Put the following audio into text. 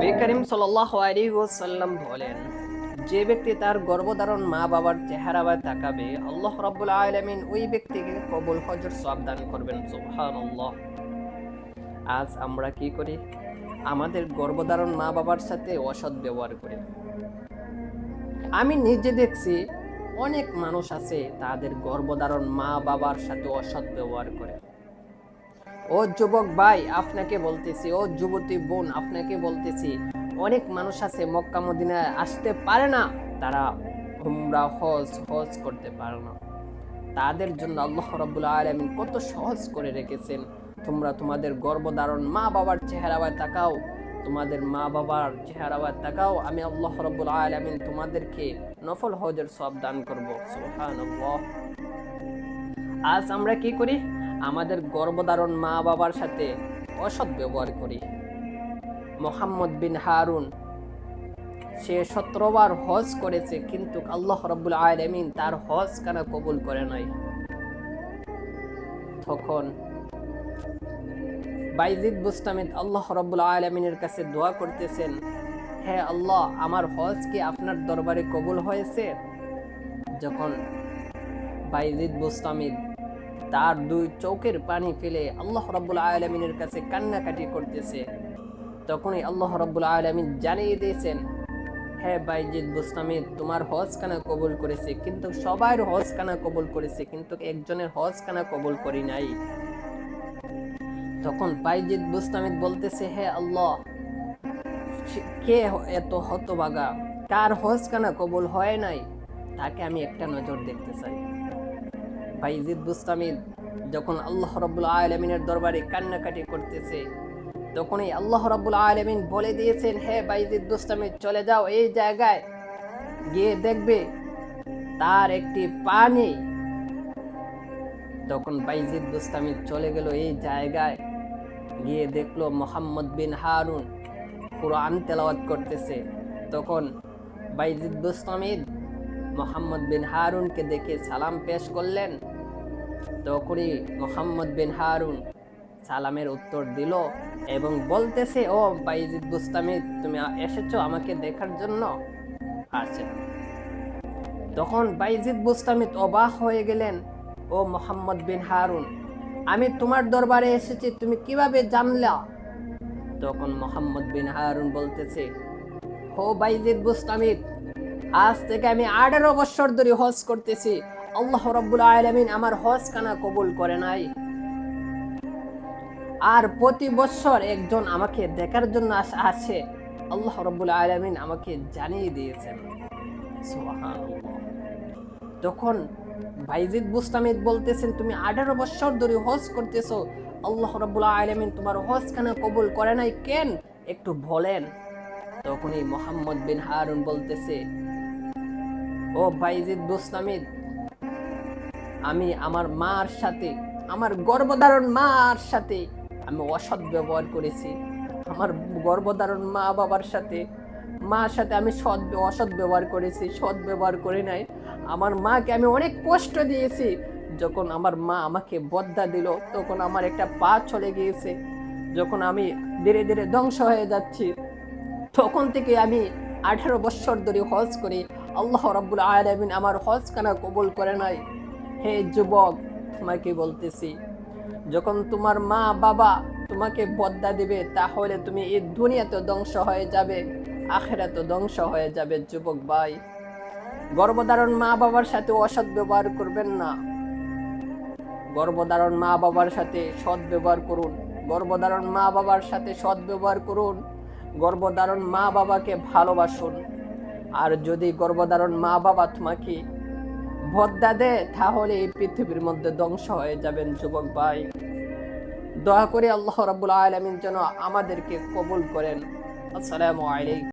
নবী করিম সাল্লাহ আলাইসাল্লাম বলেন, যে ব্যক্তি তার গর্ভধারণ মা বাবার চেহারা বা তাকাবে, আল্লাহ রাব্বুল আলামিন ওই ব্যক্তিকে কবুল হজর সব দান করবেন। সুবহানাল্লাহ। আজ আমরা কি করি? আমাদের গর্ভধারণ মা বাবার সাথে অসৎ ব্যবহার করি। আমি নিজে দেখছি অনেক মানুষ আছে তাদের গর্ভধারণ মা বাবার সাথে অসৎ ব্যবহার করে। ও যুবক ভাই, আপনাকে বলতেছি, ও যুবতী বোন, আপনাকে বলতেছি, অনেক মানুষ আছে মক্কা মদিনায় আসতে পারে না, তারা হুমরা, হজ হজ করতে পারে না। তাদের জন্য আল্লাহ রাব্বুল আলামিন কত সহজ করে রেখেছেন। তোমরা তোমাদের গর্ভধারণ মা বাবার চেহারা বায় তাকাও, তোমাদের মা বাবার চেহারা বায় তাকাও, আমি আল্লাহ রাব্বুল আলামিন তোমাদেরকে নফল হজের সব দান করব। আজ আমরা কি করি? আমাদের গর্ভধারণ মা বাবার সাথে অসৎ ব্যবহার করি। মোহাম্মদ বিন হারুন, সে সতেরোবার হজ করেছে, কিন্তু আল্লাহ রব্বুল আলমিন তার হজ কেন কবুল করে নাই? তখন বাইজিদ বুস্তামিদ আল্লাহ রব্বুল আলমিনের কাছে দোয়া করতেছেন, হে আল্লাহ, আমার হজ কি আপনার দরবারে কবুল হয়েছে? যখন বাইজিদ বুস্তামিদ তার দুই চোখের পানি ফেলে আল্লাহ রব্বুল আলমিনের কাছে কান্নাকাটি করতেছে। তখনই আল্লাহ রব্বুল আলমিন জানিয়ে দিয়েছেন হ্যাঁ বাইজিদ বুস্তামিদ তোমার হজ কানা কবুল করেছে, কিন্তু সবার হজ কানা কবুল করেছে, কিন্তু একজনের হজ কানা কবুল করি নাই। তখন বাইজিদ বুস্তামিদ বলতেছে, হে আল্লাহ কে এত হতবাগা কার হজ কানা কবুল হয় নাই? তাকে আমি একটা নজর দেখতে চাই। বাইজিদ বুস্তামিদ যখন আল্লাহ রব্বুল আলমিনের দরবারে কান্নাকাটি করতেছে, তখনই আল্লাহ রব্বুল আলমিন বলে দিয়েছেন, হে বাইজিদ বুস্তামিদ চলে যাও এই জায়গায় গিয়ে দেখবে তার একটি পা নেই তখন বাইজিদ বুস্তামিদ চলে গেল এই জায়গায় গিয়ে দেখল মোহাম্মদ বিন হারুন কোরআন তেলাওয়াত করতেছে। তখন বাইজিদ বুস্তামিদ মোহাম্মদ বিন হারুনকে দেখে সালাম পেশ করলেন। তখনই মোহাম্মদ বিন হারুন সালামের উত্তর দিল এবং বলতেছে, ও বাইজিদ বুস্তামিদ তুমি এসেছ আমাকে দেখার জন্য? আছে তখন বাইজিদ বুস্তামিদ অবাক হয়ে গেলেন, ও মোহাম্মদ বিন হারুন, আমি তোমার দরবারে এসেছি, তুমি কীভাবে জানলা? তখন মোহাম্মদ বিন হারুন বলতেছে হো বাইজিদ বুস্তামিদ আজ থেকে আমি আঠারো বছর ধরে হজ করতেছি। আল্লাহ রব্বুল আলমিন আমার হজ কানা কবুল করে নাই। আর প্রতি বছর একজন আমাকে দেখার জন্য আসে আল্লাহ রব্বুল আলমিন আমাকে জানিয়ে দিয়েছেন। তখন ভাইজিদ বুস্তামিদ বলতেছেন, তুমি আঠারো বছর ধরে হজ করতেছো। আল্লাহ রব্বুল আলমিন তোমার হজ কেন কবুল করে নাই কেন? একটু বলেন। তখনই মোহাম্মদ বিন হারুন বলতেছে ও বাইজিদ বুস্তামিদ আমি আমার মার সাথে, আমার গর্ভধারণ মার সাথে আমি অসৎ ব্যবহার করেছি। আমার গর্ভধারণ মা বাবার সাথে, মার সাথে আমি সৎ, অসৎ ব্যবহার করেছি, সৎ ব্যবহার করে নাই। আমার মাকে আমি অনেক কষ্ট দিয়েছি। যখন আমার মা আমাকে বদ্দা দিল, তখন আমার একটা পা চলে গিয়েছে। যখন আমি ধীরে ধীরে ধ্বংস হয়ে যাচ্ছি, তখন থেকে আমি আঠারো বছর ধরে হজ করি আল্লাহ রাব্বুল আলামিন আমার হজ কানা কবুল করে নাই। হে যুবক, তোমাকে বলতেছি, যখন তোমার মা, বাবা তোমাকে বদ্দা দিবে, তাহলে তুমি এই দুনিয়াতে ধ্বংস হয়ে যাবে আখেরাতে ধ্বংস হয়ে যাবে যুবক ভাই। গর্ভধারণ মা বাবার সাথে অসৎ ব্যবহার করবেন না। গর্ভধারণ মা বাবার সাথে সৎ ব্যবহার করুন। গর্ভধারণ মা বাবার সাথে সৎ ব্যবহার করুন। গর্ভধারণ মা বাবাকে ভালোবাসুন। আর যদি গর্ভধারণ মা বাবা তোমাকে ভদ্দা দেয়, তাহলে এই পৃথিবীর মধ্যে ধ্বংস হয়ে যাবেন যুবক ভাই। দয়া করে আল্লাহ রাবুল আলমিন যেন আমাদেরকে কবুল করেন। আসসালামু আলাইকুম।